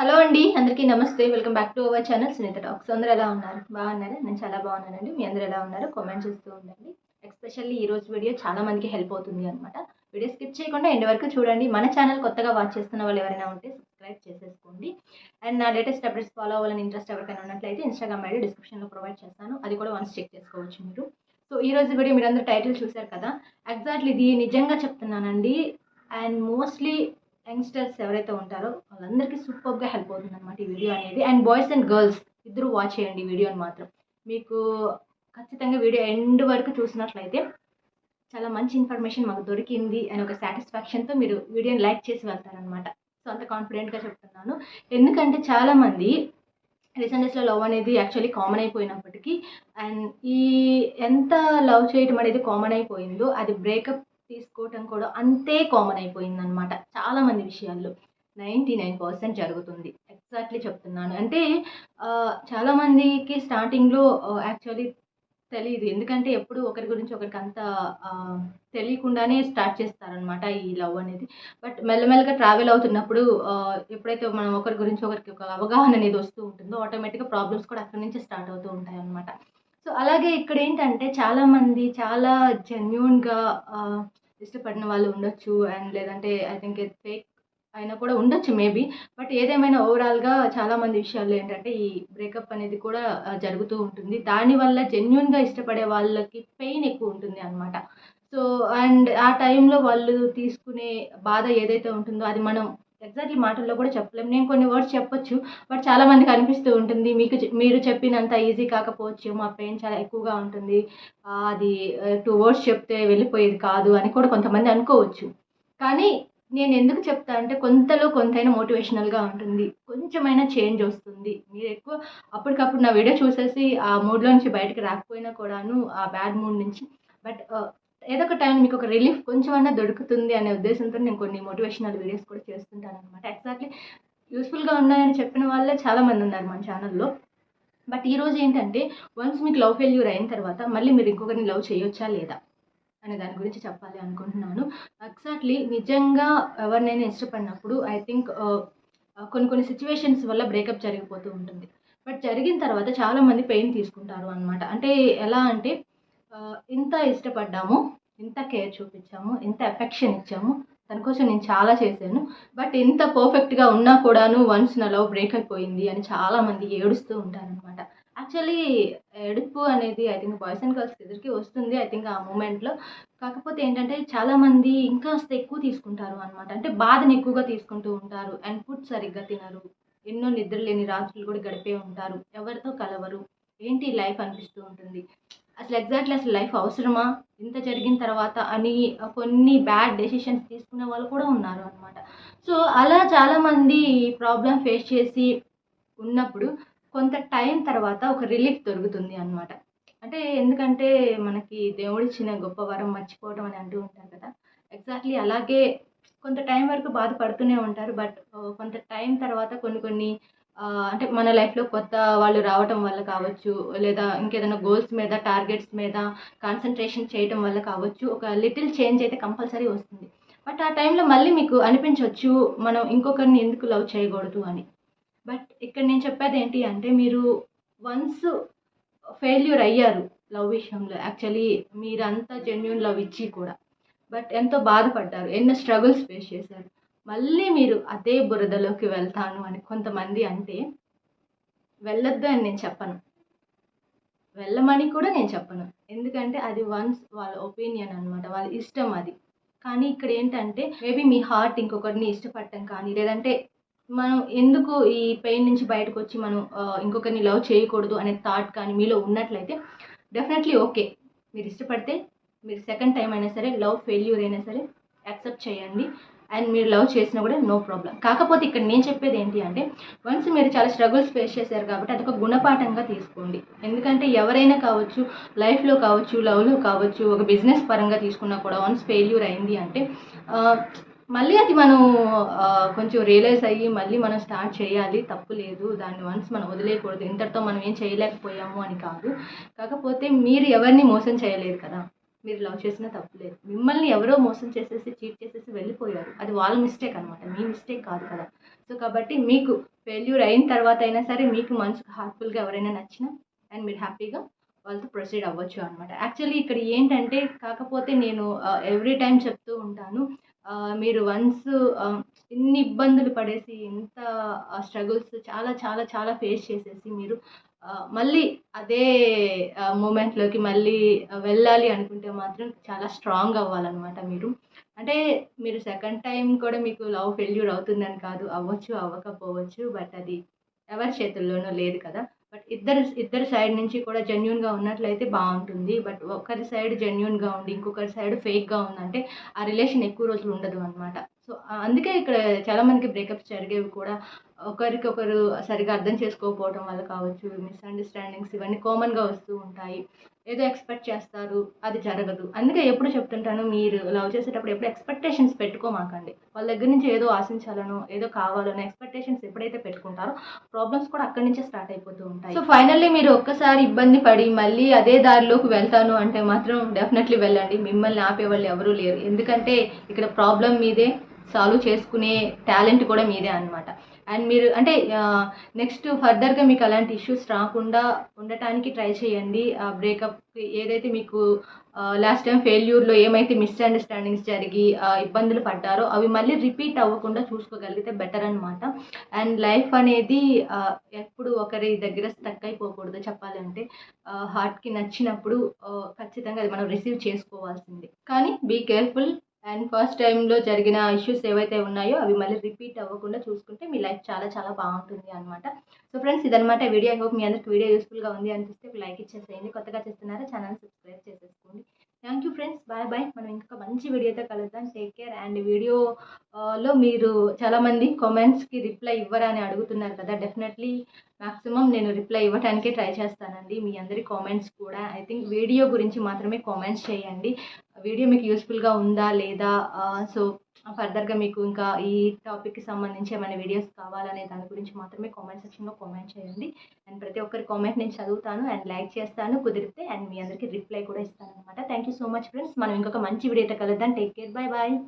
Hello అండి అందరికీ నమస్తే. Welcome back to our channel. Sunitha talks. అందరూ ఎలా ఉన్నారు? బాగున్నారా? నేను చాలా బాగున్నానండి. మీ అందరూ ఎలా ఉన్నారు కామెంట్ చేస్తూ ఉండండి. ఎస్పెషల్లీ ఈ రోజు వీడియో చాలా మందికి హెల్ప్ అవుతుంది అనమాట వీడియో స్కిప్ చేయకుండా ఎండ్ వరకు చూడండి. మన ఛానల్ కొత్తగా వాచ్ చేస్తున్న వాళ్ళు ఎవరైనా ఉంటే సబ్స్క్రైబ్ చేసేసుకోండి. అండ్ నా లేటెస్ట్ అప్డేట్స్ ఫాలో అవ్వాలని ఇంట్రెస్ట్ ఎవరికైనా ఉన్నట్లయితే ఇన్స్టాగ్రామ్ ఐడి డిస్క్రిప్షన్లో ప్రొవైడ్ చేస్తాను. అది కూడా వన్స్ చెక్ చేసుకోవచ్చు మీరు. సో ఈ రోజు వీడియో మీరందరూ టైటిల్ చూశారు కదా? ఎగ్జాక్ట్లీ ఇది నిజంగా చెప్తున్నానండి. అండ్ మోస్ట్లీ యంగ్స్టర్స్ ఎవరైతే ఉంటారో వాళ్ళందరికీ సూపర్గా హెల్ప్ అవుతుంది అనమాట ఈ వీడియో అనేది. అండ్ బాయ్స్ అండ్ గర్ల్స్ ఇద్దరు వాచ్ చేయండి ఈ వీడియోని మాత్రం. మీకు ఖచ్చితంగా వీడియో ఎండ్ వరకు చూసినట్లయితే చాలా మంచి ఇన్ఫర్మేషన్ మాకు దొరికింది అని ఒక సాటిస్ఫాక్షన్తో మీరు వీడియోని లైక్ చేసి వెళ్తారనమాట సో అంత కాన్ఫిడెంట్గా చెప్తున్నాను. ఎందుకంటే చాలామంది రీసెంట్ డేస్లో లవ్ అనేది యాక్చువల్లీ కామన్ అయిపోయినప్పటికీ అండ్ ఈ ఎంత లవ్ చేయడం అనేది కామన్ అయిపోయిందో అది బ్రేకప్ తీసుకోవటం కూడా అంతే కామన్ అయిపోయింది అనమాట చాలా మంది విషయాల్లో. నైంటీ నైన్ పర్సెంట్ జరుగుతుంది. ఎగ్జాక్ట్లీ చెప్తున్నాను. అంటే చాలామందికి చాలా మందికి స్టార్టింగ్లో యాక్చువల్లీ తెలియదు ఎందుకంటే ఎప్పుడు ఒకరి గురించి ఒకరికి అంత తెలియకుండానే స్టార్ట్ చేస్తారనమాట ఈ లవ్ అనేది. బట్ మెల్లమెల్లగా ట్రావెల్ అవుతున్నప్పుడు ఎప్పుడైతే మనం ఒకరి గురించి ఒకరికి ఒక అవగాహన అనేది వస్తూ ఉంటుందో ఆటోమేటిక్గా ప్రాబ్లమ్స్ కూడా అక్కడి నుంచి స్టార్ట్ అవుతూ ఉంటాయి అనమాట సో అలాగే ఇక్కడ ఏంటంటే చాలామంది చాలా జెన్యున్గా ఇష్టపడిన వాళ్ళు ఉండొచ్చు. అండ్ లేదంటే ఐ థింక్ ఫేక్ అయినా కూడా ఉండొచ్చు మేబీ బట్ ఏదేమైనా ఓవరాల్గా చాలామంది విషయాల్లో ఏంటంటే ఈ బ్రేకప్ అనేది కూడా జరుగుతూ ఉంటుంది. దానివల్ల జెన్యున్గా ఇష్టపడే వాళ్ళకి పెయిన్ ఎక్కువ ఉంటుంది అనమాట సో అండ్ ఆ టైంలో వాళ్ళు తీసుకునే బాధ ఏదైతే ఉంటుందో అది మనం ఎగ్జాక్ట్లీ మాటల్లో కూడా చెప్పలేం. నేను కొన్ని వర్డ్స్ చెప్పొచ్చు బట్ చాలా మందికి అనిపిస్తూ ఉంటుంది. మీకు మీరు చెప్పినంత ఈజీ కాకపోవచ్చు. మా పెయిన్ చాలా ఎక్కువగా ఉంటుంది. అది టూ వర్డ్స్ చెప్తే వెళ్ళిపోయేది కాదు అని కూడా కొంతమంది అనుకోవచ్చు. కానీ నేను ఎందుకు చెప్తా అంటే కొంతలో కొంతైనా మోటివేషనల్గా ఉంటుంది. కొంచెమైనా చేంజ్ వస్తుంది. మీరు ఎక్కువ అప్పటికప్పుడు నా వీడియో చూసేసి ఆ మూడ్లో నుంచి బయటకు రాకపోయినా కూడాను ఆ బ్యాడ్ మూడ్ నుంచి. బట్ ఏదో ఒక టైం మీకు ఒక రిలీఫ్ కొంచెమైనా దొరుకుతుంది అనే ఉద్దేశంతో నేను కొన్ని మోటివేషనల్ వీడియోస్ కూడా చేస్తుంటాను అనమాట ఎగ్జాక్ట్లీ యూస్ఫుల్గా ఉన్నాయని చెప్పిన వాళ్ళే చాలామంది ఉన్నారు మన ఛానల్లో. బట్ ఈరోజు ఏంటంటే వన్స్ మీకు లవ్ ఫెయిల్యూర్ అయిన తర్వాత మళ్ళీ మీరు ఇంకొకరిని లవ్ చేయొచ్చా లేదా అనే దాని గురించి చెప్పాలి అనుకుంటున్నాను. ఎగ్జాక్ట్లీ నిజంగా ఎవరినైనా ఇష్టపడినప్పుడు ఐ థింక్ uh, uh, కొన్ని కొన్ని సిచ్యువేషన్స్ వల్ల బ్రేకప్ జరిగిపోతూ ఉంటుంది. బట్ జరిగిన తర్వాత చాలామంది పెయిన్ తీసుకుంటారు అనమాట అంటే ఎలా అంటే ఇంత ఇష్టపడ్డాము ఇంత కేర్ చూపించాము ఇంత ఎఫెక్షన్ ఇచ్చాము. దానికోసం కోసం నేను చాలా చేశాను. బట్ ఇంత పర్ఫెక్ట్గా ఉన్నా కూడాను వన్స్ నా లవ్ బ్రేక్ అయిపోయింది అని చాలామంది ఏడుస్తూ ఉంటారనమాట యాక్చువల్లీ ఏడుపు అనేది I think boys and girls ఇద్దరికి వస్తుంది ఐ థింక్ ఆ మూమెంట్లో కాకపోతే ఏంటంటే చాలామంది ఇంకా ఎక్కువ తీసుకుంటారు అనమాట అంటే బాధని ఎక్కువగా తీసుకుంటూ ఉంటారు అండ్ ఫుడ్ సరిగ్గా తినరు. ఎన్నో నిద్ర లేని రాత్రులు కూడా గడిపే ఉంటారు. ఎవరితో కలవరు. ఏంటి లైఫ్ అనిపిస్తూ ఉంటుంది? అసలు ఎగ్జాక్ట్లీ అసలు లైఫ్ అవసరమా? ఇంత జరిగిన తర్వాత అని కొన్ని బ్యాడ్ డెసిషన్స్ తీసుకునే వాళ్ళు కూడా ఉన్నారు అనమాట సో అలా చాలామంది ప్రాబ్లం ఫేస్ చేసి ఉన్నప్పుడు కొంత టైం తర్వాత ఒక రిలీఫ్ దొరుకుతుంది అనమాట అంటే ఎందుకంటే మనకి దేవుడిచ్చిన గొప్ప వరం మర్చిపోవడం అని అంటూ ఉంటారు కదా. ఎగ్జాక్ట్లీ అలాగే కొంత టైం వరకు బాధపడుతూనే ఉంటారు. బట్ uh, కొంత టైం తర్వాత కొన్ని కొన్ని అంటే మన లైఫ్లో కొత్త వాళ్ళు రావటం వల్ల కావచ్చు లేదా ఇంకేదైనా గోల్స్ మీద టార్గెట్స్ మీద కాన్సన్ట్రేషన్ చేయటం వల్ల కావచ్చు ఒక లిటిల్ చేంజ్ అయితే కంపల్సరీ వస్తుంది. బట్ ఆ టైంలో మళ్ళీ మీకు అనిపించవచ్చు మనం ఇంకొకరిని ఎందుకు లవ్ చేయకూడదు అని. బట్ ఇక్కడ నేను చెప్పేది ఏంటి అంటే మీరు వన్స్ ఫెయిల్యూర్ అయ్యారు లవ్ విషయంలో యాక్చువల్లీ మీరంతా జెన్యున్ లవ్ ఇచ్చి కూడా. బట్ ఎంతో బాధపడ్డారు ఎన్నో స్ట్రగుల్స్ ఫేస్ చేశారు. మళ్ళీ మీరు అదే బురదలోకి వెళ్తాను అని కొంతమంది అంటే వెళ్ళొద్దు అని నేను చెప్పను. వెళ్ళమని కూడా నేను చెప్పను. ఎందుకంటే అది వన్స్ వాళ్ళ ఒపీనియన్ అనమాట వాళ్ళ ఇష్టం అది. కానీ ఇక్కడ ఏంటంటే మేబీ మీ హార్ట్ ఇంకొకరిని ఇష్టపడటం కానీ లేదంటే మనం ఎందుకు ఈ పెయిన్ నుంచి బయటకు వచ్చి మనం ఇంకొకరిని లవ్ చేయకూడదు అనే థాట్ కానీ మీలో ఉన్నట్లయితే డెఫినెట్లీ ఓకే మీరు ఇష్టపడితే మీరు సెకండ్ టైం అయినా సరే లవ్ ఫెయిల్యూర్ అయినా సరే యాక్సెప్ట్ చేయండి. అండ్ మీరు లవ్ చేసినా కూడా నో ప్రాబ్లం కాకపోతే ఇక్కడ నేను చెప్పేది ఏంటి అంటే వన్స్ మీరు చాలా స్ట్రగుల్స్ ఫేస్ చేశారు కాబట్టి అది ఒక గుణపాఠంగా తీసుకోండి. ఎందుకంటే ఎవరైనా కావచ్చు లైఫ్లో కావచ్చు లవ్లో కావచ్చు ఒక బిజినెస్ పరంగా తీసుకున్నా కూడా వన్స్ ఫెయిల్యూర్ అయింది అంటే మళ్ళీ అది మనం కొంచెం రియలైజ్ అయ్యి మళ్ళీ మనం స్టార్ట్ చేయాలి. తప్పు లేదు. దాన్ని వన్స్ మనం వదిలేయకూడదు. ఇంతటితో మనం ఏం చేయలేకపోయాము అని కాదు. కాకపోతే మీరు ఎవరిని మోసం చేయలేదు కదా. మీరు లవ్ చేసినా తప్పులేదు. మిమ్మల్ని ఎవరో మోసం చేసేసి చీట్ చేసేసి వెళ్ళిపోయారు. అది వాళ్ళ మిస్టేక్ అనమాట మీ మిస్టేక్ కాదు కదా. సో కాబట్టి మీకు ఫెయిల్యూర్ అయిన తర్వాత అయినా సరే మీకు మనసుకు హార్ట్ఫుల్గా ఎవరైనా నచ్చినా అండ్ మీరు హ్యాపీగా వాళ్ళతో ప్రొసీడ్ అవ్వచ్చు అనమాట యాక్చువల్లీ ఇక్కడ ఏంటంటే కాకపోతే నేను uh, ఎవ్రీ టైం చెప్తూ ఉంటాను uh, మీరు వన్స్ um, ఇన్ని ఇబ్బందులు పడేసి ఎంత స్ట్రగుల్స్ uh, చాలా చాలా చాలా ఫేస్ చేసేసి మీరు మళ్ళీ అదే మూమెంట్లోకి మళ్ళీ వెళ్ళాలి అనుకుంటే మాత్రం చాలా స్ట్రాంగ్ అవ్వాలన్నమాట మీరు. అంటే మీరు సెకండ్ టైం కూడా మీకు లవ్ ఫెయిల్యూర్ అవుతుందని కాదు అవ్వచ్చు అవ్వకపోవచ్చు బట్ అది ఎవరి చేతుల్లోనూ లేదు కదా. బట్ ఇద్దరు ఇద్దరు సైడ్ నుంచి కూడా జెన్యున్గా ఉన్నట్లయితే బాగుంటుంది. బట్ ఒకరి సైడ్ జెన్యున్గా ఉండి ఇంకొకరి సైడ్ ఫేక్గా ఉందంటే ఆ రిలేషన్ ఎక్కువ రోజులు ఉండదు అనమాట సో అందుకే ఇక్కడ చాలామందికి బ్రేకప్స్ జరిగేవి కూడా ఒకరికొకరు సరిగా అర్థం చేసుకోకపోవడం వల్ల కావచ్చు మిస్అండర్స్టాండింగ్స్ ఇవన్నీ కామన్గా వస్తూ ఉంటాయి. ఏదో ఎక్స్పెక్ట్ చేస్తారు అది జరగదు. అందుకే ఎప్పుడు చెప్తుంటాను మీరు లవ్ చేసేటప్పుడు ఎప్పుడు ఎక్స్పెక్టేషన్స్ పెట్టుకోమాకండి. వాళ్ళ దగ్గర నుంచి ఏదో ఆశించాలనో ఏదో కావాలనో ఎక్స్పెక్టేషన్స్ ఎప్పుడైతే పెట్టుకుంటారో ప్రాబ్లమ్స్ కూడా అక్కడి నుంచే స్టార్ట్ అయిపోతూ ఉంటాయి. సో ఫైనల్లీ మీరు ఒక్కసారి ఇబ్బంది పడి మళ్ళీ అదే దారిలోకి వెళ్తాను అంటే మాత్రం డెఫినెట్లీ వెళ్ళండి. మిమ్మల్ని ఆపేవాళ్ళు ఎవరూ లేరు. ఎందుకంటే ఇక్కడ ప్రాబ్లం మీదే సాల్వ్ చేసుకునే టాలెంట్ కూడా మీదే అనమాట అండ్ మీరు అంటే నెక్స్ట్ ఫర్దర్గా మీకు అలాంటి ఇష్యూస్ రాకుండా ఉండటానికి ట్రై చేయండి. ఆ బ్రేకప్ ఏదైతే మీకు లాస్ట్ టైం ఫెయిల్యూర్లో ఏమైతే మిస్అండర్స్టాండింగ్స్ జరిగి ఇబ్బందులు పడ్డారో అవి మళ్ళీ రిపీట్ అవ్వకుండా చూసుకోగలిగితే బెటర్ అనమాట అండ్ లైఫ్ అనేది ఎప్పుడు ఒకరి దగ్గర స్టక్ అయిపోకూడదు చెప్పాలంటే. హార్ట్కి నచ్చినప్పుడు ఖచ్చితంగా అది మనం రిసీవ్ చేసుకోవాల్సిందే. కానీ బీ కేర్ఫుల్ అండ్ ఫస్ట్ టైంలో జరిగిన ఇష్యూస్ ఏవైతే ఉన్నాయో అవి మళ్ళీ రిపీట్ అవ్వకుండా చూసుకుంటే మీ లైఫ్ చాలా చాలా బాగుంటుంది అనమాట సో ఫ్రెండ్స్ ఇదనమాట వీడియో. ఐ హోప్ మీ అందరికి వీడియో యూస్ఫుల్గా ఉంది అనిపిస్తే లైక్ ఇచ్చేసేయండి. కొత్తగా చేస్తున్నారా ఛానల్ సబ్స్క్రైబ్ చేసేసుకోండి. Thank you friends. Bye bye. మనం ఇంకా మంచి వీడియోతో కలుద్దాం. Take care. అండ్ వీడియో లో మీరు చాలామంది కామెంట్స్కి రిప్లై ఇవ్వరా అని అడుగుతున్నారు కదా. డెఫినెట్లీ మ్యాక్సిమం నేను రిప్లై ఇవ్వడానికే ట్రై చేస్తానండి. మీ అందరి కామెంట్స్ కూడా. ఐ థింక్ వీడియో గురించి మాత్రమే కామెంట్స్ చేయండి. వీడియో మీకు యూస్ఫుల్గా ఉందా లేదా? సో ఫర్దర్గా మీకు ఇంకా ఈ టాపిక్కి సంబంధించి ఏమైనా వీడియోస్ కావాలనే దాని గురించి మాత్రమే కామెంట్ సెక్షన్లో కామెంట్ చేయండి. అండ్ ప్రతి ఒక్కరి కామెంట్ నేను చదువుతాను అండ్ లైక్ చేస్తాను కుదిరితే అండ్ మీ అందరికీ రిప్లై కూడా ఇస్తాను అనమాట thank you so much friends. మనం ఇంకొక మంచి వీడియో కలుద్దాం. Take care. Bye bye.